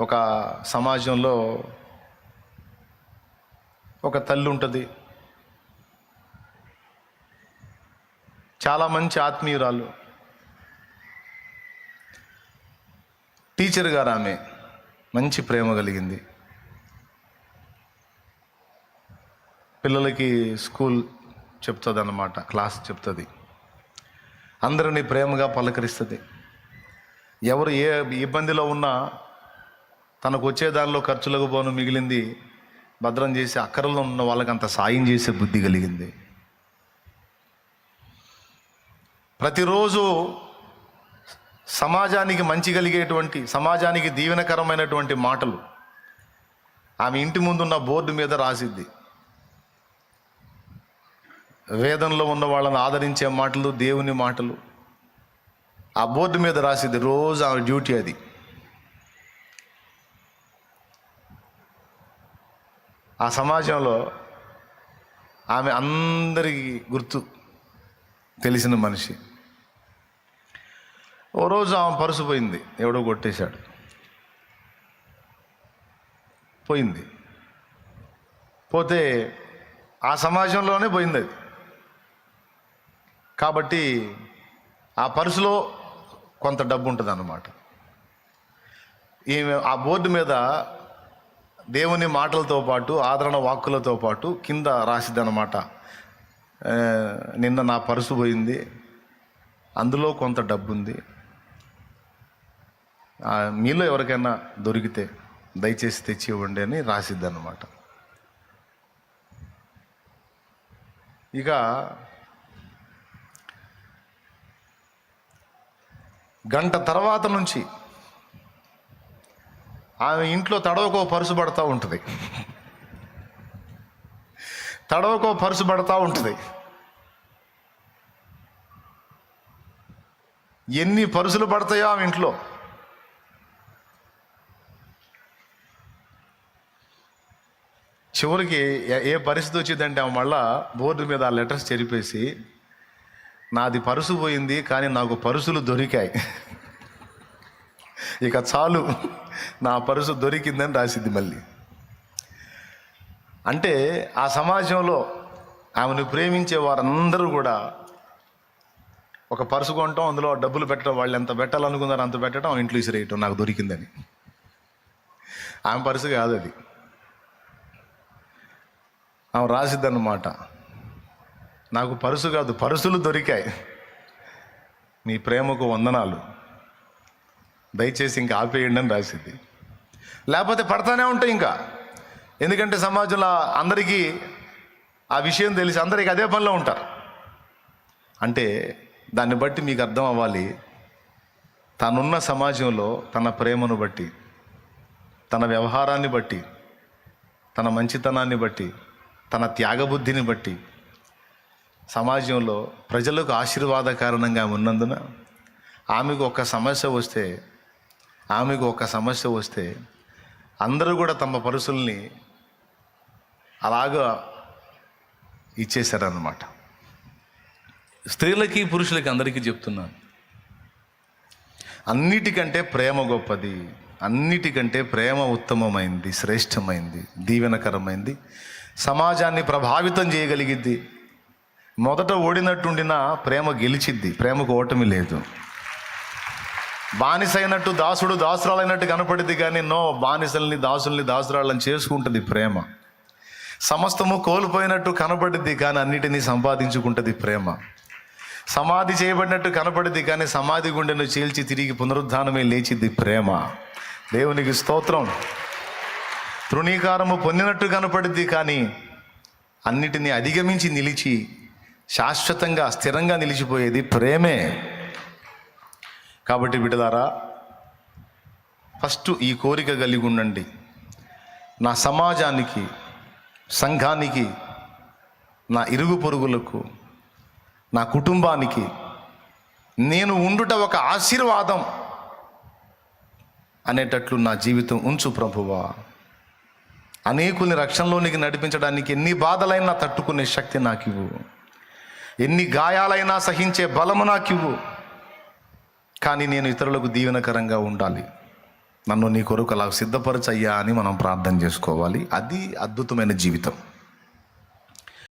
ఒక సమాజంలో ఒక తల్లి ఉంటుంది. చాలా మంచి ఆత్మీయురాలు. టీచర్ గారు ఆమె. మంచి ప్రేమ కలిగింది. పిల్లలకి స్కూల్ చెప్తుంది అన్నమాట క్లాస్ చెప్తుంది. అందరినీ ప్రేమగా పలకరిస్తుంది. ఎవరు ఏ ఇబ్బందిలో ఉన్నా తనకు వచ్చే దానిలో ఖర్చులకు పోను మిగిలింది భద్రం చేసి అక్కరలో ఉన్న వాళ్ళకి అంత సాయం చేసే బుద్ధి కలిగింది. ప్రతిరోజు సమాజానికి మంచి కలిగేటువంటి సమాజానికి దీవెనకరమైనటువంటి మాటలు ఆమె ఇంటి ముందున్న బోర్డు మీద రాసిద్ది. వేదంలో ఉన్న వాళ్ళని ఆదరించే మాటలు దేవుని మాటలు ఆ బోర్డు మీద రాసిద్ది రోజు ఆమె డ్యూటీ అది. ఆ సమాజంలో ఆమె అందరికీ గుర్తు తెలిసిన మనిషి. ఓ రోజు ఆమె పరుసు పోయింది ఎవడో కొట్టేశాడు. పోయింది. పోతే ఆ సమాజంలోనే పోయింది అది. కాబట్టి ఆ పర్సులో కొంత డబ్బు ఉంటుంది అన్నమాట ఈమె ఆ బోర్డు మీద దేవుని మాటలతో పాటు ఆదరణ వాక్కులతో పాటు కింద రాసిద్ది అనమాట నిన్న నా పరుసు పోయింది. అందులో కొంత డబ్బు ఉంది మీలో ఎవరికైనా దొరికితే దయచేసి తెచ్చి ఇవ్వండి అని రాసిద్ది అనమాట ఇక గంట తర్వాత నుంచి ఆమె ఇంట్లో తడవకో పరుసు పడతా ఉంటుంది. తడవకో పరుసు పడతా ఉంటుంది. ఎన్ని పరుసులు పడతాయో ఆమె ఇంట్లో. చివరికి ఏ- ఏ పరిస్థితి వచ్చిందంటే ఆమె మళ్ళా బోర్డు మీద ఆ లెటర్స్ చెరిపేసి నాది పరుసు పోయింది కానీ నాకు పరుసులు దొరికాయి. ఇక చాలు. నా పరుసు దొరికిందని రాసిద్ది మళ్ళీ. అంటే ఆ సమాజంలో ఆమెను ప్రేమించే వారందరూ కూడా ఒక పరుసు కొనటం అందులో డబ్బులు పెట్టడం వాళ్ళు ఎంత పెట్టాలనుకున్నారో అంత పెట్టడం ఇంట్లో ఇసిరేయటం నాకు దొరికిందని. ఆమె పరుసు కాదు అది. ఆమె రాసిద్దన్నమాట. నాకు పరుసు కాదు పరుసులు దొరికాయి. మీ ప్రేమకు వందనాలు. దయచేసి ఇంకా ఆపేయండి అని రాసింది. లేకపోతే పడతానే ఉంటాయి ఇంకా. ఎందుకంటే సమాజంలో అందరికీ ఆ విషయం తెలిసి అందరికి అదే పనిలో ఉంటారు. అంటే దాన్ని బట్టి మీకు అర్థం అవ్వాలి. తనున్న సమాజంలో తన ప్రేమను బట్టి తన వ్యవహారాన్ని బట్టి తన మంచితనాన్ని బట్టి తన త్యాగబుద్ధిని బట్టి సమాజంలో ప్రజలకు ఆశీర్వాద కారణంగా ఉన్నందున ఆమెకు ఒక సమస్య వస్తే ఆమెకు ఒక సమస్య వస్తే అందరూ కూడా తమ పరుసుల్ని అలాగా ఇచ్చేశారన్నమాట. స్త్రీలకి పురుషులకి అందరికీ చెప్తున్నాను. అన్నిటికంటే ప్రేమ గొప్పది. అన్నిటికంటే ప్రేమ ఉత్తమమైంది శ్రేష్టమైంది దీవెనకరమైంది. సమాజాన్ని ప్రభావితం చేయగలిగిద్ది. మొదట ఓడినట్టుండినా ప్రేమ గెలిచిద్ది. ప్రేమకు ఓటమి లేదు. బానిసైనట్టు దాసుడు దాసురాలైనట్టు కనపడింది కానీ నో బానిసల్ని దాసుల్ని దాసురాళ్ళని చేసుకుంటుంది ప్రేమ. సమస్తము కోల్పోయినట్టు కనపడింది కానీ అన్నిటినీ సంపాదించుకుంటుంది ప్రేమ. సమాధి చేయబడినట్టు కనపడింది కానీ సమాధి గుండెను చీల్చి తిరిగి పునరుద్ధానమే లేచిది ప్రేమ. దేవునికి స్తోత్రం. తృణీకారము పొందినట్టు కనపడింది కానీ అన్నిటినీ అధిగమించి నిలిచి శాశ్వతంగా స్థిరంగా నిలిచిపోయేది ప్రేమే. కాబట్టి బిడ్డలారా ఫస్ట్ ఈ కోరిక కలిగి ఉండండి. నా సమాజానికి సంఘానికి నా ఇరుగు పొరుగులకు నా కుటుంబానికి నేను ఉండుట ఒక ఆశీర్వాదం అనేటట్లు నా జీవితం ఉంచు ప్రభువా. అనేకుల్ని రక్షణలోనికి నడిపించడానికి ఎన్ని బాధలైనా తట్టుకునే శక్తి నాకు ఇవ్వు ఎన్ని గాయాలైనా సహించే బలము నాకు ఇవ్వు కానీ నేను ఇతరులకు దీవెనకరంగా ఉండాలి. నన్ను నీ కొరకు అలా సిద్ధపరచయ్యా అని మనం ప్రార్థన చేసుకోవాలి. అది అద్భుతమైన జీవితం.